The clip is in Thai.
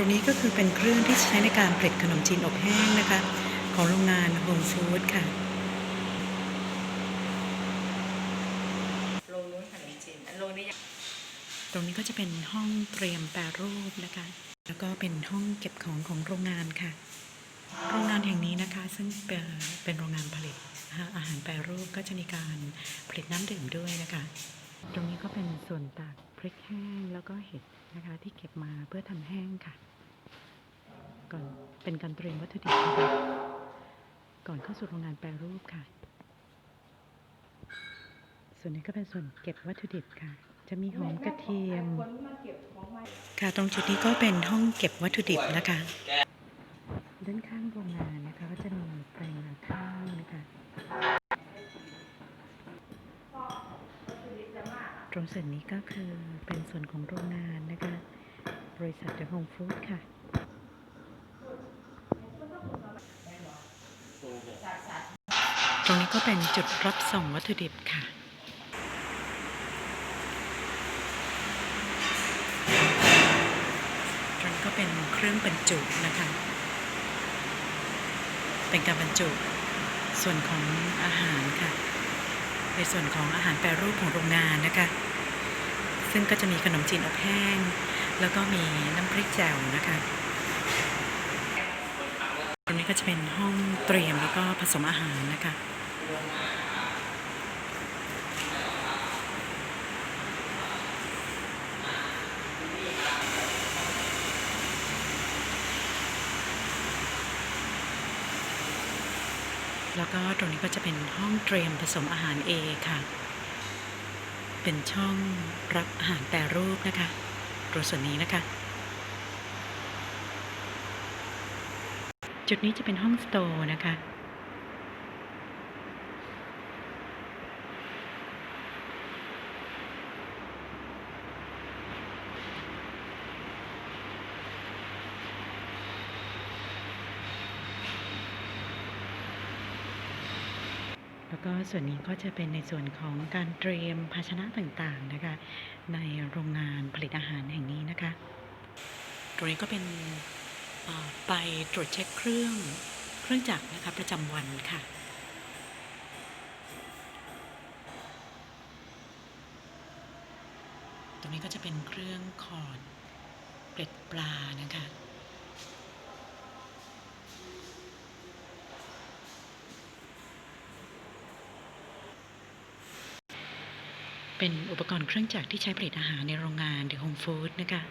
ตรงนี้ก็คือเป็นเครื่องที่ใช้ในการผลิตขนมจีนอบแห้งนะคะ ของโรงงานโฮมฟู้ดค่ะโลนู้นขนมจีนอันโลนี้ยังตรงนี้ก็จะเป็นห้องเตรียมแปรรูปนะคะ แล้วก็เป็นห้องเก็บของของโรงงานค่ะ โรงงานแห่งนี้นะคะ ซึ่งเป็นเป็นโรงงานผลิตอาหารแปรรูปก็จะมีการผลิตน้ำดื่มด้วยนะคะ ตรงนี้ก็เป็นส่วนตากพริกแห้งแล้วก็เห็ดนะคะที่เก็บมาเพื่อทำแห้งค่ะ ก่อนเป็นการเตรียมวัตถุดิบนะคะก่อนเข้าสู่โรงงานแปรรูปค่ะ ส่วนนี้ก็เป็นส่วนเก็บวัตถุดิบค่ะ จะมีหอมกระเทียม ค่ะตรงจุดนี้ก็เป็นห้องเก็บวัตถุดิบนะคะ ด้านข้างโรงงานนะคะก็จะมีแปลงนาข้าวนะคะตรงส่วนนี้ก็คือเป็นส่วนของโรงงานนะคะ บริษัทเดอะโฮมฟู้ดค่ะ ตรงนี้ก็เป็นจุดรับส่งวัตถุดิบค่ะตรงนี้ก็เป็นเครื่องบรรจุนะคะ เป็นการบรรจุส่วนของอาหารค่ะ ในส่วนของอาหารแปรรูปของโรงงานนะคะ ซึ่งก็จะมีขนมจีนอบแห้ง แล้วก็มีน้ำพริกแจ่วนะคะ ก็จะเป็นห้องเตรียมแล้วก็ผสมอาหารนะคะแล้วก็ตรงนี้ก็จะเป็นห้องเตรียมผสมอาหารเอค่ะ เป็นช่องรับอาหารแปรรูปนะคะตรงส่วนนี้นะคะ จุดนี้จะเป็นห้องสโตร์นะคะ แล้วก็ส่วนนี้ก็จะเป็นในส่วนของการเตรียมภาชนะต่างๆนะคะ ในโรงงานผลิตอาหารแห่งนี้นะคะ ตรงนี้ก็เป็น ไปตรวจเช็คเครื่องเครื่องจักรนะคะประจำวันค่ะตรงนี้ก็จะเป็นเครื่องขอดเกล็ดปลานะคะเป็นอุปกรณ์เครื่องจักรที่ใช้ผลิตอาหารในโรงงาน The Home Food นะคะ